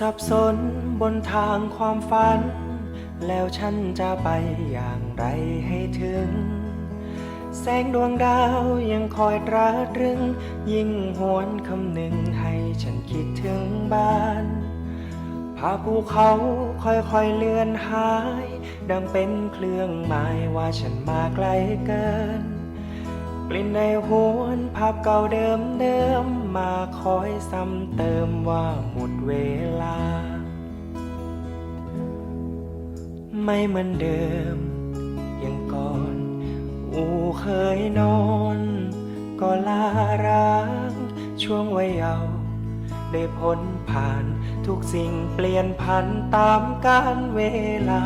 สับสนบนทางความฝัน แล้วฉันจะไปอย่างไรให้ถึง แสงดวงดาวยังคอยตราตรึง ยิ่งหวนคำหนึ่งให้ฉันคิดถึงบ้านพาภูเขาค่อยๆเลือนหาย ดังเป็นเครื่องหมายว่าฉันมาไกลเกิน กลิ่นในหวนภาพเก่าเดิมเดิม มาคอยซ้ำเติมว่าหมดเวลา ไม่เหมือนเดิมอย่างก่อน อูเคยนอน ก็ลาร้างช่วงวัยเยาว์ได้พ้นผ่านทุกสิ่งเปลี่ยนพันตามกาลเวลา